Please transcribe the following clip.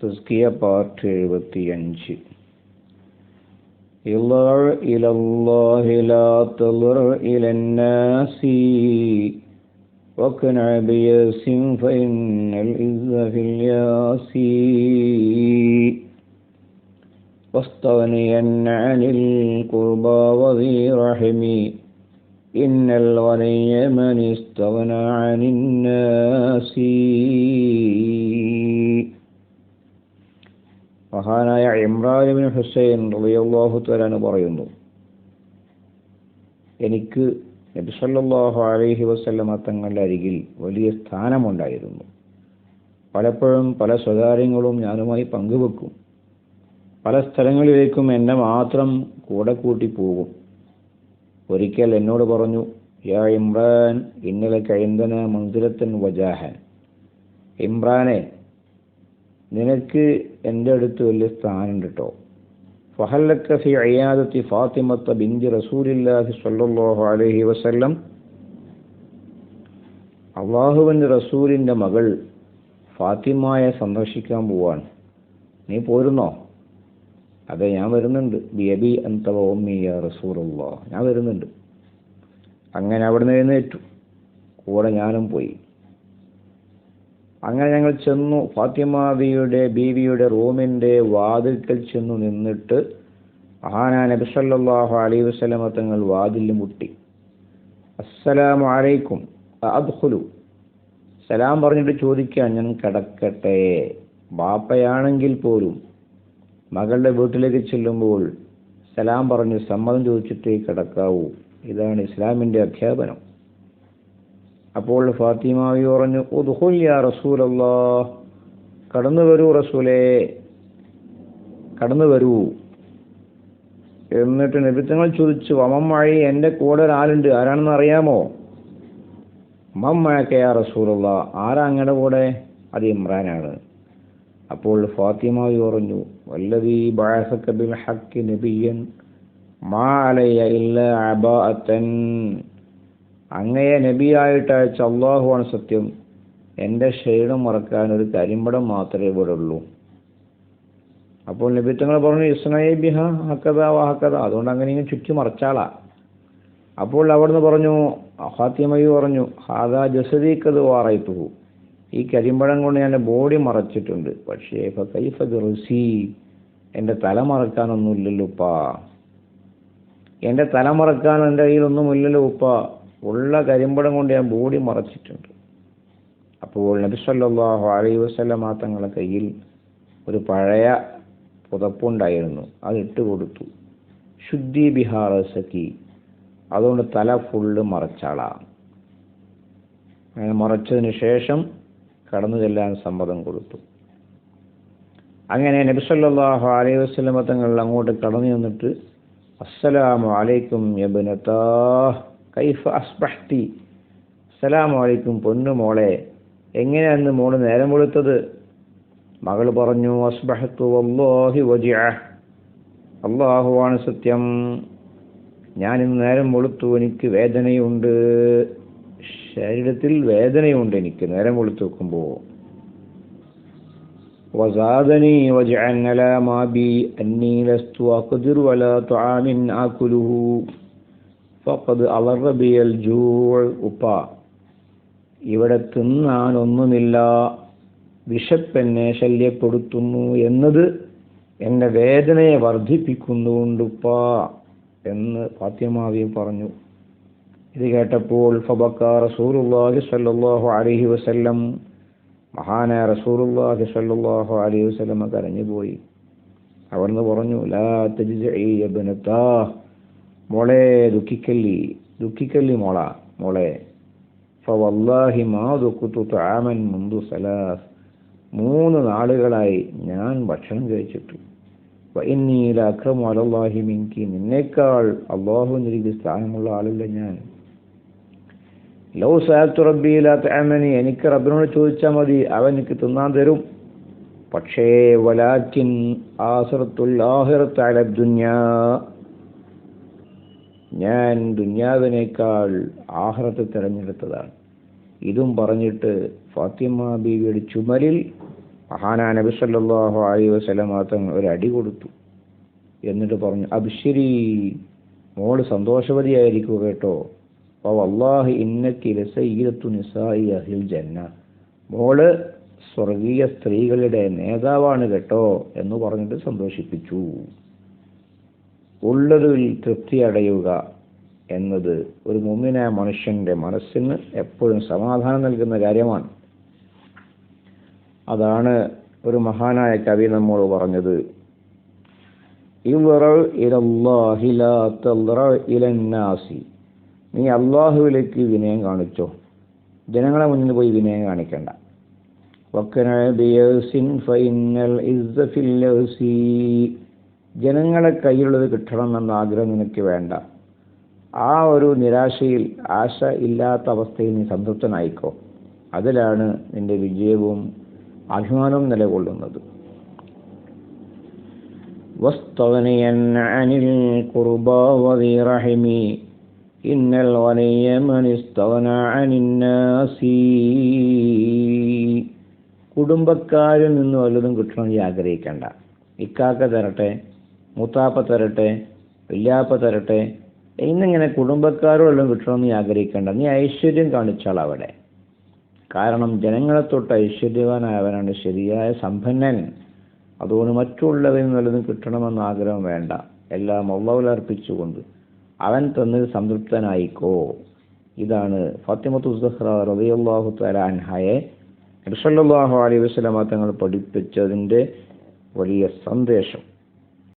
തസ്കിയ part എഴുപത്തിയഞ്ച് اضع إلى الله لا تضر إلى الناس واقنع بياس فإن العز في الياس واستغنيا عن القربى وذي رحم إن الغني من استغنى عن الناس മഹാനായ ഇമ്രാൻ ഹുസൈൻ റളിയല്ലാഹു തലാന് പറയുന്നു എനിക്ക് നബി സല്ലല്ലാഹു അലൈഹി വസല്ലമ തങ്ങളുടെ അരികിൽ വലിയ സ്ഥാനമുണ്ടായിരുന്നു. പലപ്പോഴും പല സ്വകാര്യങ്ങളും ഞാനുമായി പങ്കുവെക്കും. പല സ്ഥലങ്ങളിലേക്കും എന്നെ മാത്രം കൂടെ കൂട്ടി പോകും. ഒരിക്കൽ എന്നോട് പറഞ്ഞു യാ ഇമ്രാൻ ഇന്നലെ കഴിന്തന മന്ദിരത്തൻ വജാഹൻ. ഇമ്രാനെ നിനക്ക് എന്റെ അടുത്ത് വലിയ സ്ഥാനം കേട്ടോ ഫഹല്ലക്ക ഫി ഫാത്തിമത്ത ബിന്ദി റസൂലില്ലാഹി അലൈഹി വസല്ലം. അള്ളാഹുവിന്റെ റസൂലിന്റെ മകൾ ഫാത്തിമയെ സന്ദർശിക്കാൻ പോവാണ്. നീ പോരുന്നോ? അതെ ഞാൻ വരുന്നുണ്ട്. ബിയബി അന്തവോമിയ റസൂർ റസൂലുള്ള ഞാൻ വരുന്നുണ്ട്. അങ്ങനെ അവിടെ നിന്ന് എഴുന്നേറ്റു. കൂടെ ഞാനും പോയി. അങ്ങനെ ഞങ്ങൾ ചെന്നു. ഫാത്തിമാബിയുടെ ബീവിയുടെ റൂമിന്റെ വാതിൽക്കൽ ചെന്നു നിന്നിട്ട് ആന നബി സല്ലല്ലാഹു അലൈഹി വസല്ലമ തങ്ങൾ വാതിൽ മുട്ടി. അസ്സലാമു അലൈക്കും. അദ്ഹുലു സലാം പറഞ്ഞിട്ട് ചോദിക്കാൻ ഞാൻ കിടക്കട്ടെ. ബാപ്പയാണെങ്കിൽ പോലും മകളുടെ വീട്ടിലേക്ക് ചെല്ലുമ്പോൾ സലാം പറഞ്ഞ് സമ്മതം ചോദിച്ചിട്ടേ കിടക്കാവൂ. ഇതാണ് ഇസ്ലാമിന്റെ അധ്യാപനം. അപ്പോൾ ഫാത്തിമാവി പറഞ്ഞു റസൂലല്ലാ കടന്നു വരൂ റസൂലേ. കടന്നു വരൂ. എന്നിട്ട് നബിത്തങ്ങൾ ചോദിച്ചു അമ്മമ്മഴി എന്റെ കൂടെ ഒരാളുണ്ട്. ആരാണെന്ന് അറിയാമോ? അമ്മമ്മഴക്കെ ആ റസൂലുള്ള ആരാ അങ്ങയുടെ കൂടെ? അത് ഇമ്രാനാണ്. അപ്പോൾ ഫാത്തിമാവി പറഞ്ഞു വല്ലതീ ബിൽ ഹക്കി നബിയൻ മാ അലയ്യ ഇല്ല അബാഅത്തൻ. അങ്ങയെ നബിയായിട്ട് അയച്ച അള്ളാഹുവാണ് സത്യം. എന്റെ ക്ഷീണം മറക്കാൻ ഒരു കരിമ്പടം മാത്രമേ ഇവിടെ ഉള്ളൂ. അപ്പോൾ നബി തങ്ങൾ പറഞ്ഞു ഇസ്നയെ ബിഹ ഹക്കത വാഹക്കത അതുകൊണ്ട് അങ്ങനെ ഇങ്ങനെ ചുറ്റി മറച്ചാളാ. അപ്പോൾ അവിടുന്ന് പറഞ്ഞു ഫാത്തിമയ്യ പറഞ്ഞു ഹാദാ ജസദീക്കത് വാറായിത്തു ഈ കരിമ്പഴം കൊണ്ട് ഞാൻ ബോഡി മറച്ചിട്ടുണ്ട്. പക്ഷേ കൈഫ റുസി എന്റെ തല മറക്കാനൊന്നുമില്ലല്ലോ ഉപ്പ. എന്റെ തല മറക്കാൻ എന്റെ കയ്യിലൊന്നുമില്ലല്ലോ ഉപ്പ. ഉള്ള കരിമ്പടം കൊണ്ട് ഞാൻ ബോഡി മറച്ചിട്ടുണ്ട്. അപ്പോൾ നബി സല്ലല്ലാഹു അലൈഹി വസല്ലമ തങ്ങളുടെ കയ്യിൽ ഒരു പഴയ പുതപ്പുണ്ടായിരുന്നു. അത് ഇട്ട് കൊടുത്തു. ശുദ്ധി ബിഹാർ സഖി അതുകൊണ്ട് തല ഫുള്ള് മറച്ചാളാണ് അങ്ങനെ മറച്ചതിന് ശേഷം കടന്നു ചെല്ലാൻ സമ്മതം കൊടുത്തു. അങ്ങനെ നബി സല്ലല്ലാഹു അലൈഹി വസല്ലമ തങ്ങൾ അങ്ങോട്ട് കടന്നു ചെന്നിട്ട് അസ്സലാമു അലൈക്കും യബ്നതാ. കൈഫ് അസ്ബഹ്തി. അസ്സലാമലൈക്കും പൊന്നു മോളെ. എങ്ങനെയാണ് മോൾ നേരം കൊടുത്തത് മകൾ പറഞ്ഞു അസ്ബഹത്തു വല്ലോഹി വജിയ അള്ളാഹുവാണ് സത്യം. ഞാനിന്ന് നേരം വെളുത്തു എനിക്ക് വേദനയുണ്ട്. ശരീരത്തിൽ വേദനയുണ്ട് എനിക്ക് നേരം വെളുത്തു വെക്കുമ്പോൾ വസാദനി വജഅൻ മാബി അന്നീ ലസ്തു അഖ്ദിറു വലാ തുആമിൻ ആകുലുഹു. ഫപ്പത് അവർ ബിയൽ ജൂൾ ഉപ്പ. ഇവിടെ തിന്നാനൊന്നുമില്ല. വിശപ്പെന്നെ ശല്യപ്പെടുത്തുന്നു എന്നത് എന്റെ വേദനയെ വർദ്ധിപ്പിക്കുന്നുകൊണ്ടുപ്പ എന്ന് ഫാത്തിമാവി പറഞ്ഞു. ഇത് കേട്ടപ്പോൾ ഫബക്ക റസൂറുല്ലാഹി സല്ലാഹു അലഹി വസ്ല്ലം മഹാനായ റസൂറുല്ലാഹി സല്ലാഹു അലഹി വസ്ലമ കരഞ്ഞുപോയി. അവിടുന്ന് പറഞ്ഞു ലാ തജിസ് മോളെ ദുഃഖിക്കല്ലി ദുഃഖിക്കല്ലി മോള മോളെ. ഫവല്ലാഹി മാ ദുഃഖത്തു താമൻ മുന്തു സലാസ്. മൂന്ന് നാളുകളായി ഞാൻ ഭക്ഷണം കഴിച്ചിട്ടു. വൈന്നീല അക്രമു അലല്ലാഹി മിങ്കി നിന്നേക്കാൾ അള്ളാഹുവിന്റെ സ്ഥാനമുള്ള ആളല്ല ഞാൻ. ലൗ സാത്തു റബ്ബിയില താമനി എനിക്ക് റബ്ബിനോട് ചോദിച്ചാൽ മതി. അവൻ എനിക്ക് തിന്നാൻ തരും. പക്ഷേ വലാറ്റിൻ ആസറത്തുൽ ആഹിറത്ത് ഞാൻ ദുന്യാവിനേക്കാൾ ആഹ്റത്ത് തിരഞ്ഞെടുത്തതാണ്. ഇതും പറഞ്ഞിട്ട് ഫാത്തിമ ബീവിയുടെ ചുമലിൽ മഹാനാ നബി സല്ലല്ലാഹു അലൈഹി വസല്ലം തങ്ങൾ ഒരു അടി കൊടുത്തു. എന്നിട്ട് പറഞ്ഞു അബ്ശരി മോൾ സന്തോഷവതിയായിരിക്കുക കേട്ടോ. അപ്പോൾ അള്ളാഹ് ഇന്നക്കി നിസായി അഹിൽ ജന്ന. മോൾ സ്വർഗീയ സ്ത്രീകളുടെ നേതാവാണ് കേട്ടോ എന്ന് പറഞ്ഞിട്ട് സന്തോഷിപ്പിച്ചു. ഉള്ളതിൽ തൃപ്തി അടയുക എന്നത് ഒരു മുമ്മിനായ മനുഷ്യന്റെ മനസ്സിന് എപ്പോഴും സമാധാനം നൽകുന്ന കാര്യമാണ്. അതാണ് ഒരു മഹാനായ കവി നമ്മോട് പറഞ്ഞത്. നീ അള്ളാഹുവിലേക്ക് വിനയം കാണിച്ചോ. ജനങ്ങളെ മുന്നിൽ പോയി വിനയം കാണിക്കണ്ട. ജനങ്ങളെ കയ്യിലുള്ളത് കിട്ടണമെന്ന ആഗ്രഹം നിനക്ക് വേണ്ട ആ ഒരു നിരാശയിൽ ആശ ഇല്ലാത്ത അവസ്ഥയിൽ നീ സംതൃപ്തനായിക്കോ അതിലാണ് നിന്റെ വിജയവും അഭിമാനവും നിലകൊള്ളുന്നത് واستغنيا عن القربى وذي رحم إن الغني من استغنى عن الناس കുടുംബക്കാരിൽ നിന്ന് വല്ലതും കിട്ടണമെന്ന് ആഗ്രഹിക്കണ്ട ഇക്കാക്ക തരട്ടെ മൂത്താപ്പ തരട്ടെ വല്യാപ്പ തരട്ടെ ഇന്നിങ്ങനെ കുടുംബക്കാരോടെല്ലാം കിട്ടണമെന്ന് ആഗ്രഹിക്കണ്ട. നീ ഐശ്വര്യം കാണിച്ചാൽ അവിടെ. കാരണം ജനങ്ങളെ തൊട്ട് ഐശ്വര്യവാനായവനാണ് ശരിയായ സമ്പന്നൻ. അതുകൊണ്ട് മറ്റുള്ളവരിൽ നിന്നും കിട്ടണമെന്ന് ആഗ്രഹം വേണ്ട. എല്ലാം ഒള്ളവലർപ്പിച്ചുകൊണ്ട് അവൻ തന്നിൽ സംതൃപ്തനായിക്കോ. ഇതാണ് ഫാത്തിമത്തു സഹ്റ റബിയല്ലാഹു തല അൻഹയെ അലൈഹി വസ്ലമ തങ്ങൾ പഠിപ്പിച്ചതിന്റെ വലിയ സന്ദേശം.